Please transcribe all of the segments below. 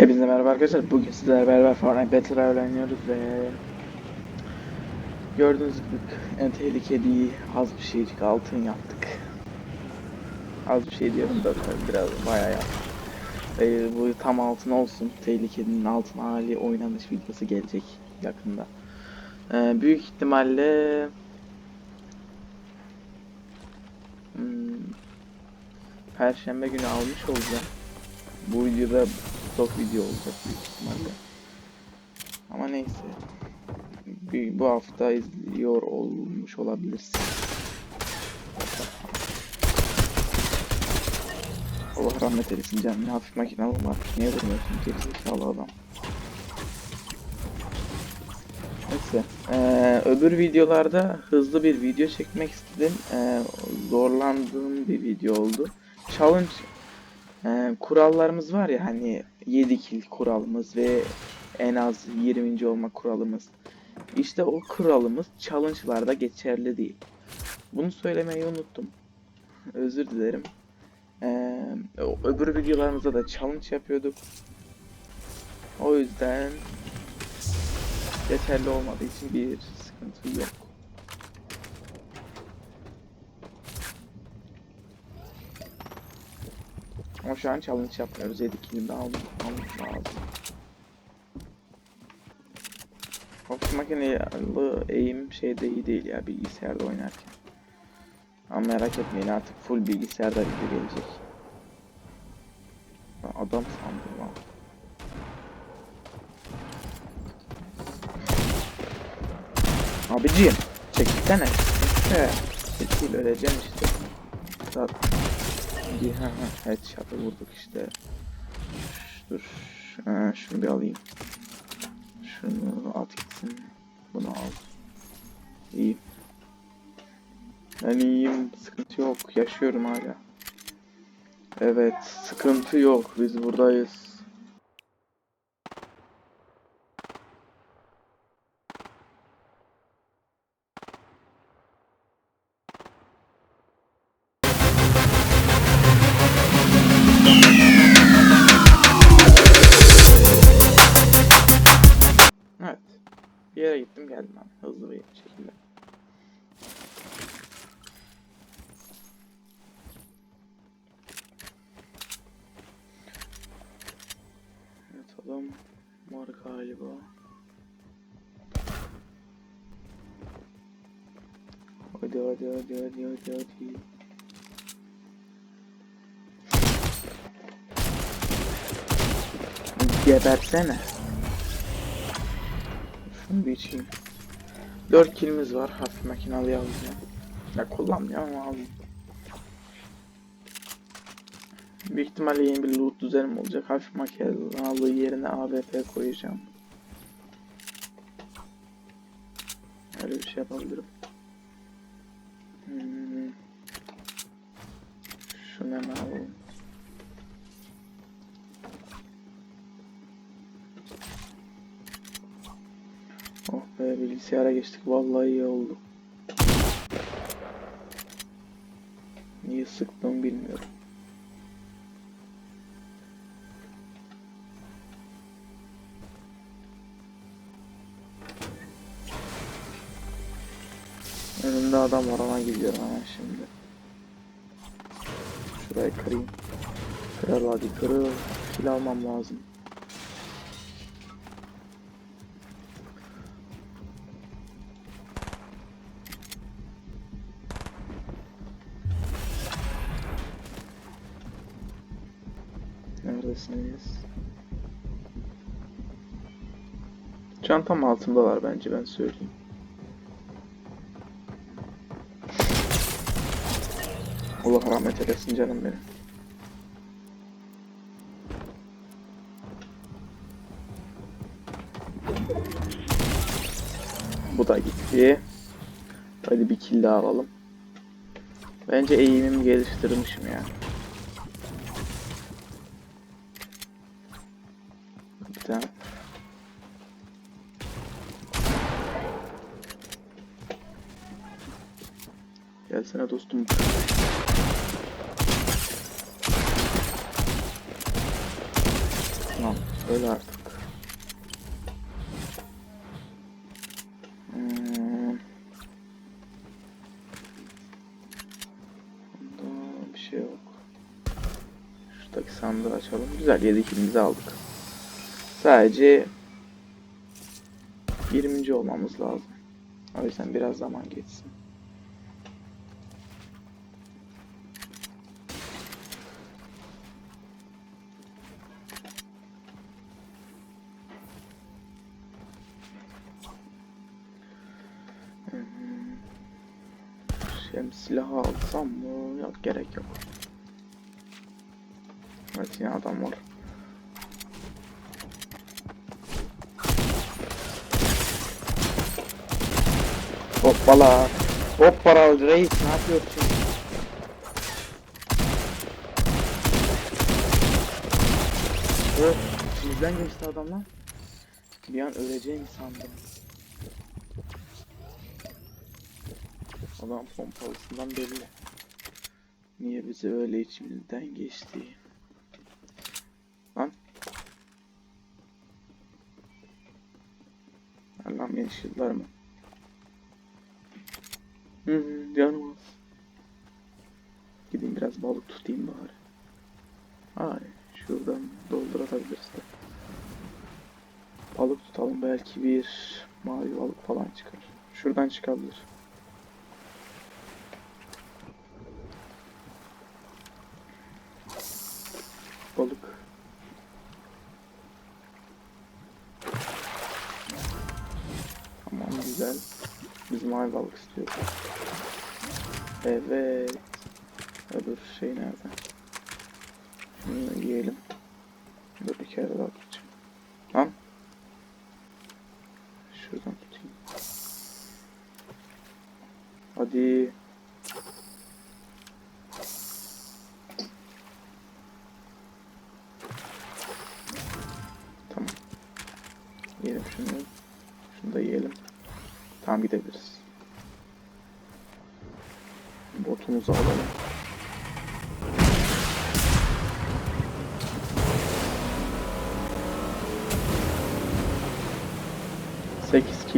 Hepinize merhaba arkadaşlar. Bugün sizlerle beraber Fortnite Battle Royale oynuyoruz ve gördüğünüz gibi en tehlikeli az bir şeycik altın yaptık. Az bir şey diyorum da biraz bayağı yaptık. Ee, bu tam altın olsun. Tehlikenin altın hali oynanış videosu gelecek yakında. Ee, büyük ihtimalle hmm, Perşembe günü almış olacağım. Bu videoda stok video olacak büyük ihtimalle. Ama neyse. Bir, bu hafta izliyor olmuş olabilirsin. Allah rahmet eylesin canım. Ne hafif makinalı var. Niye vurmuyorsun gerizekalı adam. Neyse. Ee, öbür videolarda hızlı bir video çekmek istedim. Ee, zorlandığım bir video oldu. Challenge ee, kurallarımız var ya hani 7 kill kuralımız ve en az 20. olma kuralımız. İşte o kuralımız challenge'larda geçerli değil. Bunu söylemeyi unuttum. Özür dilerim. Ee, öbür videolarımızda da challenge yapıyorduk. O yüzden geçerli olmadığı için bir sıkıntı yok. Ama şu an challenge yapmıyoruz. 7 kilimi de aldım. Almış lazım. Ofis makineli eğim şeyde iyi değil ya bilgisayarda oynarken. Ama merak etmeyin artık full bilgisayarda video gelecek. Ben adam sandım lan. Abiciğim çekilsene. He. Çekil öleceğim işte. Zaten. İyi, ha ha headshot'ı vurduk işte. Dur. Ha, şunu bir alayım. Şunu at gitsin. Bunu al. İyi. Ben iyiyim. Sıkıntı yok. Yaşıyorum hala. Evet. Sıkıntı yok. Biz buradayız. Bir yere gittim geldim ben. Hızlı bir şekilde. Evet adam var galiba. Hadi hadi hadi hadi hadi hadi. Gebersene. Şunu bir içeyim. 4 kilimiz var. Hafif makinalı alacağım. Ya kullanmıyorum ama alayım. Büyük ihtimalle yeni bir loot düzenim olacak. Hafif makinalı yerine AWP koyacağım. Öyle bir şey yapabilirim. Hmm. Şunu hemen alalım. Bilgisayara geçtik. Vallahi iyi oldu. Niye sıktım bilmiyorum. Önümde adam var ona gidiyorum hemen şimdi. Şurayı kırayım. Kral hadi kırıl. Kill almam lazım. Çantam altındalar bence ben söyleyeyim. Allah rahmet eylesin canım benim. Bu da gitti. Hadi bir kill daha alalım. Bence eğimimi geliştirmişim ya. Gelsene dostum. Tamam. Öyle artık. Hmm. Bir şey yok. Şuradaki sandığı açalım. Güzel 7 kilimizi aldık. Sadece 20. olmamız lazım. O yüzden biraz zaman geçsin. Gerek yok. Evet yine adam var. Hoppala. Hoppala reis ne yapıyorsun? Oh, içimizden geçti adam lan. Bir an öleceğim sandım. Adam pompalısından belli. Niye bize öyle içimizden geçti? Lan. Allah'ım yaşadılar mı? Hı hı, canım biraz balık tutayım bari. Ay, şuradan doldurabiliriz de. Balık tutalım belki bir mavi balık falan çıkar. Şuradan çıkabilir. Mavi balık istiyoruz. Evet. Öbür şey nerede? Şunu yiyelim. Dur bir kere daha tutacağım. Lan. Şuradan tutayım. Hadi.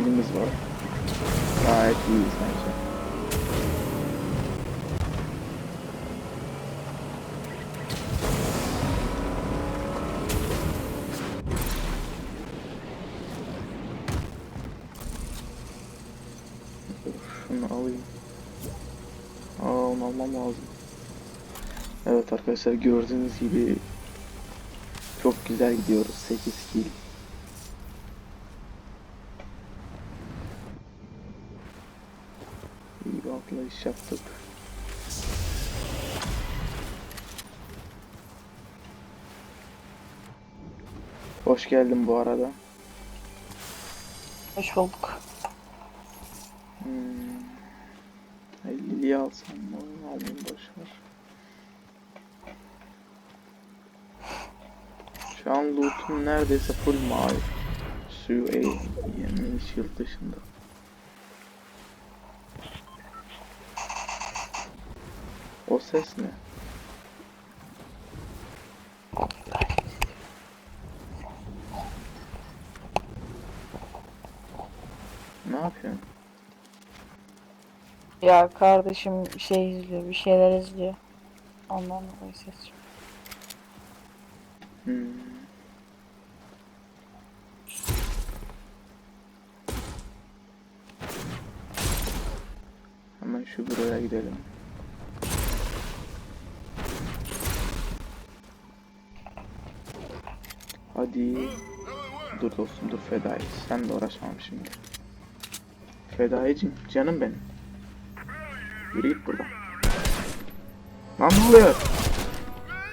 Sekiz kilimiz var. Gayet iyiyiz bence. Alayım. Almam lazım. Evet arkadaşlar gördüğünüz gibi çok güzel gidiyoruz. 8 kill. İyi bir yaptık. Hoş geldin bu arada. Hoş bulduk. Hmm. Lili'yi alsam mı? Almayayım boşver. Şu an loot'um neredeyse full mavi. Suyu e yani shield dışında. O ses ne? Ne yapıyorsun? Ya kardeşim şey izliyor, bir şeyler izliyor. Ondan dolayı ses çıkıyor. Hmm. Hemen şu buraya gidelim. Hadi. Dur dostum dur fedai. Sen de uğraşmam şimdi. Fedaicim canım benim. Yürü git buradan. Lan ne oluyor?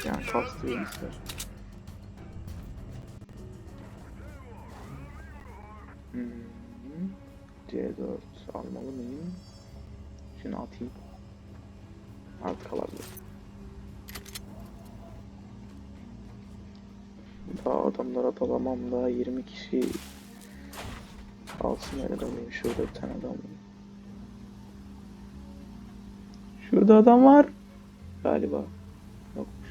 Yani kastı yemişler. Hmm. C4 almalı mıyım? Şunu atayım. Artık alabilirim. Daha adamlara dalamam daha 20 kişi alsın el adamıyım. Şurada bir tane adam. Şurada adam var. Galiba. Yokmuş.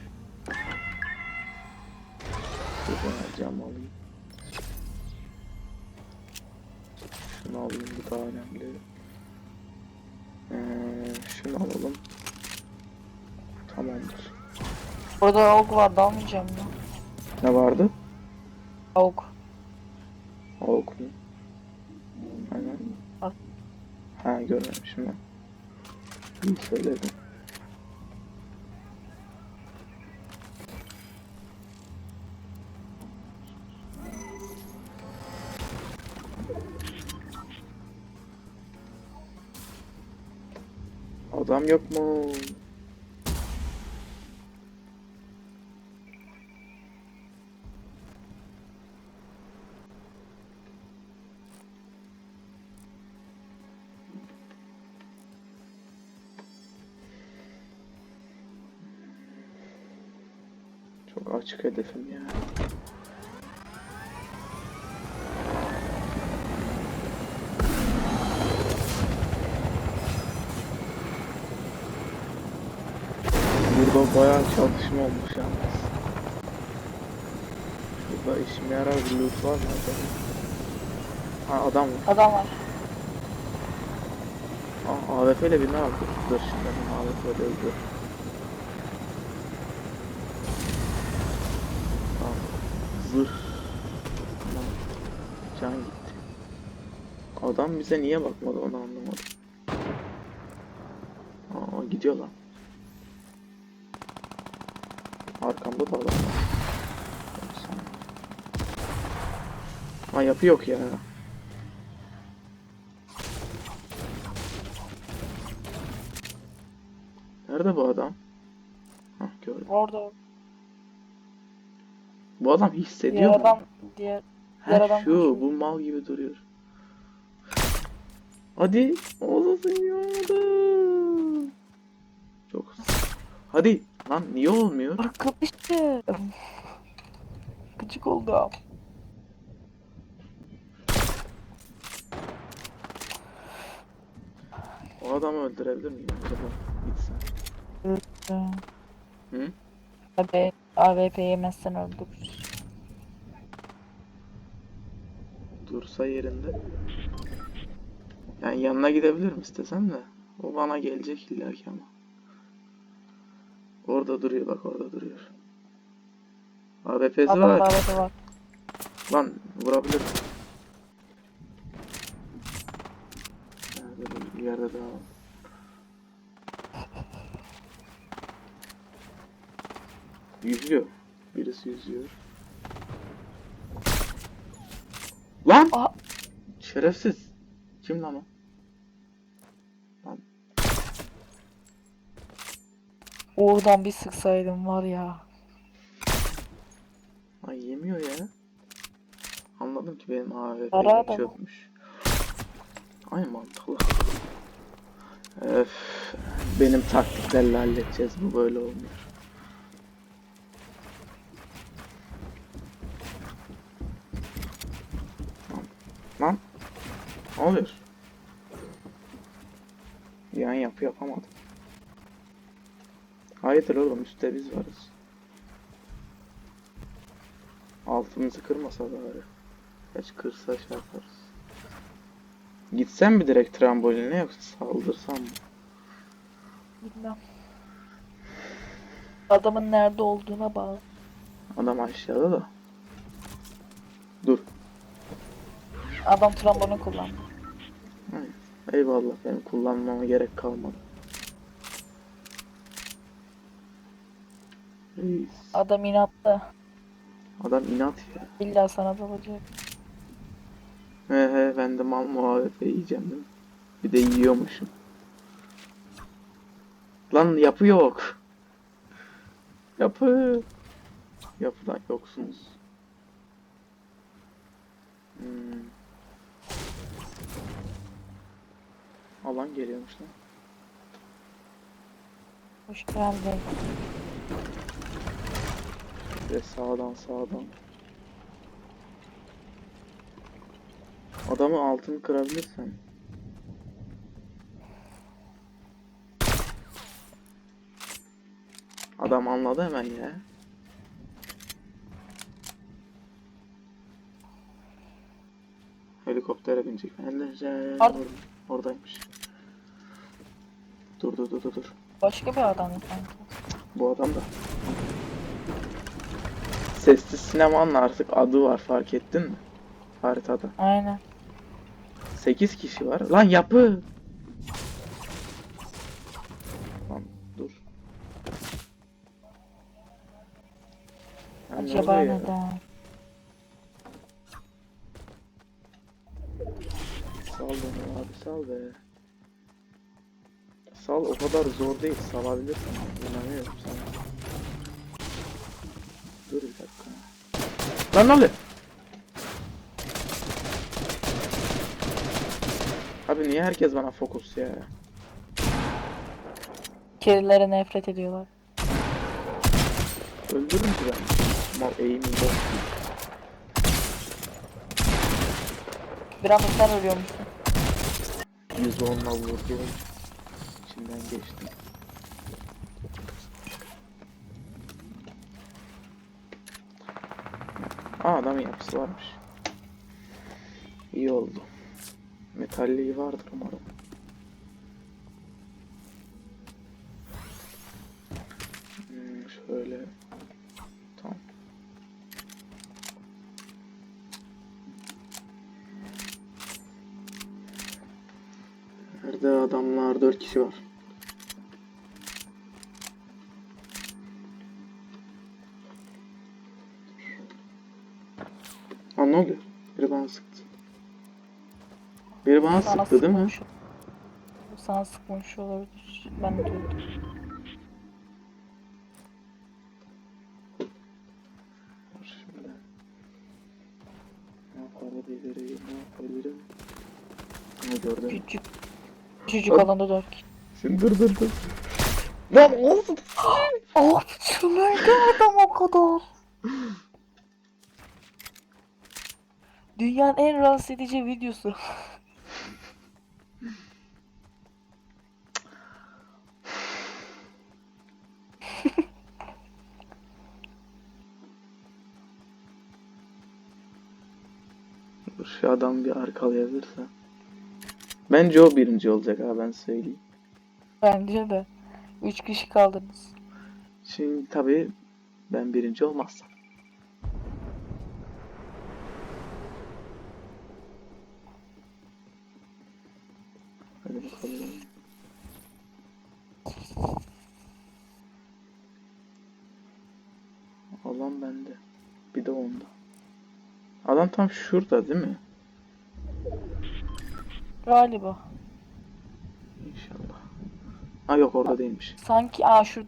Şuradan cam alayım. Şunu alayım bu daha önemli. Ee, şunu alalım. Tamamdır. Burada avuk vardı almayacağım mı? Ne vardı? Avuk. Avuk mu? Aynen. Al. Ha görmemişim ben. İyi söyledin. Adam yok mu? Çok açık hedefim ya. Burada bayağı çalışma olmuş yalnız. Burada işime yarar bir loot var mı acaba? Ha adam var. Adam var. Aa, AWP ile birini aldı. Dur şimdi AWP ile öldü. Zırh. Can gitti. Adam bize niye bakmadı onu anlamadım. Aa gidiyor lan. Arkamda da adam var. Ha yapı yok ya. Nerede bu adam? Hah gördüm. Orada Bu adam diğer hissediyor mu? adam diğer diğer Ha adam şu koşuyor. bu mal gibi duruyor. Hadi olasın ya Çok Hadi lan niye olmuyor? arkadaşım. Gıcık oldu. O adamı öldürebilir miyim acaba? Gitsen. Hı? Abi AWP yemezsen öldürürüz. Dursa yerinde. Yani yanına gidebilirim istesem de. O bana gelecek illaki ama. Orada duruyor bak orada duruyor. AWP'si var. AWP var. Lan vurabilir. Nerede bir yerde daha var. Yüzüyor. Birisi yüzüyor. Lan! Aha. Şerefsiz. Kim lan o? Oradan bir sıksaydım var ya. Ay yemiyor ya. Anladım ki benim adamı. çökmüş. Ay mantıklı. Öf. Benim taktiklerle halledeceğiz. Bu böyle olmuyor. Oluyor? Yan yapı yapamadım. Hayırdır oğlum üstte biz varız. Altımızı kırmasa bari. Kaç kırsa şey yaparız. Gitsem mi direkt tramboline yoksa saldırsam mı? Bilmem. Adamın nerede olduğuna bağlı. Adam aşağıda da. Dur. Adam trombonu kullandı. Eyvallah benim kullanmama gerek kalmadı. Reis. Adam inatlı. Adam inat ya. İlla sana dalacak. He he ben de mal muhabbeti yiyeceğim değil mi? Bir de yiyormuşum. Lan yapı yok. Yapı. Yapıdan yoksunuz. Hmm. Alan geliyormuş lan. Hoş geldin. Ve sağdan sağdan. Adamı altını kırabilirsen. Adam anladı hemen ya. Helikoptere binecek. Helikoptere. Oradaymış. Dur dur dur dur dur. Başka bir adam mı sanki? Bu adam da. Sessiz sinemanın artık adı var fark ettin mi? Haritada. Aynen. 8 kişi var. Lan yapı. Lan dur. Ya ne Acaba neden? Be. Sal o kadar zor değil salabilirsin. İnanıyorum sana. Dur bir dakika. Lan ne oluyor? Abi niye herkes bana fokus ya? Kedilere nefret ediyorlar. Öldürürüm ki ben. Mal eğimi bok. Bir anda sen ölüyormuşsun. 110'la vurdum. İçinden geçtim. Aa adamın yapısı varmış. İyi oldu. Metalliği vardır umarım. Nerede adamlar? 4 kişi var. Aa ne oluyor? Biri bana sıktı. Biri bana Sana sıktı değil mi? sıkmış- Sana sıkmış olabilir. Ben duydum. Dur şimdi. Ne yapabilirim? Ne yapabilirim? Ne gördüm? Küçük. Küçücük alanda dört kişi. Şimdi dur dur dur. Lan olsun. Ah çıldırdı adam o kadar. Dünyanın en rahatsız edici videosu. Dur şu adam bir arkalayabilirse. Bence o birinci olacak ha ben söyleyeyim. Bence de. Üç kişi kaldınız. Şimdi tabii ben birinci olmazsam. Hadi bakalım. Alan bende. Bir de onda. Adam tam şurada değil mi? Galiba. İnşallah. Ha yok orada değilmiş. Sanki aa şu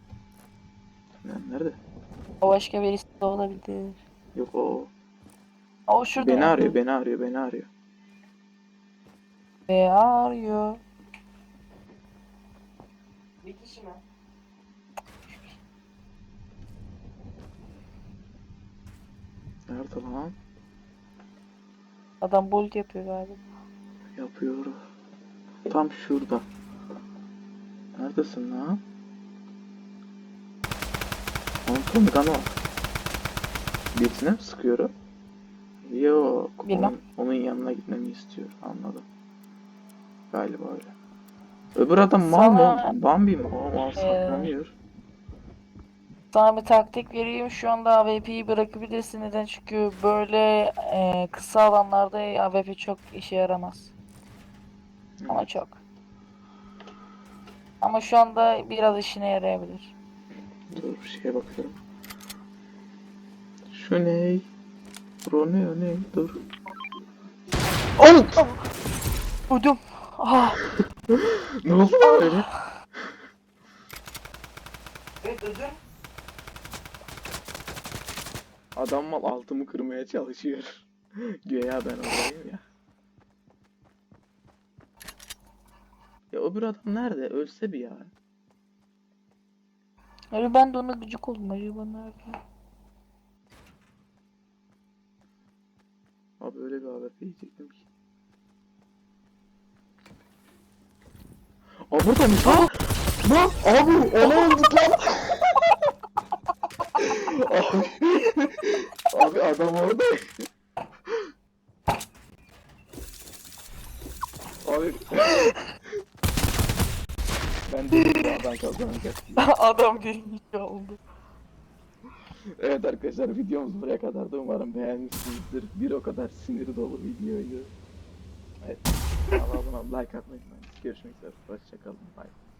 Lan Nerede? o başka birisi de olabilir. Yok o. Aa, O şurada. Beni arıyor, beni arıyor, beni arıyor. Beni arıyor. Bir kişi mi? Nerede lan? Adam bolt yapıyor galiba. Yapıyor. Tam şurada. Neredesin lan? Onun komutanı var. Birisine mi sıkıyorum? Yok. Bilmem. Onun, onun yanına gitmemi istiyor. Anladım. Galiba öyle. Öbür adam mal mı? Bambi mi? O mal Ee, saklanıyor. Sana bir taktik vereyim. Şu anda AWP'yi bırakabilirsin. Neden? Çünkü böyle e, kısa alanlarda AWP çok işe yaramaz. Ama çok. Ama şu anda biraz işine yarayabilir. Dur bir şeye bakıyorum. Şu ne? Bro ne o ne? Dur. Oh! Uydum. Ah. Ne oldu lan öyle? Evet özür. Adam mal altımı kırmaya çalışıyor. Güya ben oradayım ya. Öbür adam nerede? Ölse bir ya. Öyle ben de ona gıcık oldum. Acaba nerede? Abi öyle bir AWP yiyecektim ki. Aa buradaymış lan. Lan abi ona olduk lan. abi, abi adam orada. Abi. Adam kazanacak. Adam birinci oldu. Evet arkadaşlar videomuz buraya kadardı. Umarım beğenmişsinizdir. Bir o kadar sinir dolu videoydu. Evet. Abone ol, like atmayı unutmayın. Görüşmek üzere. Hoşçakalın. Bye.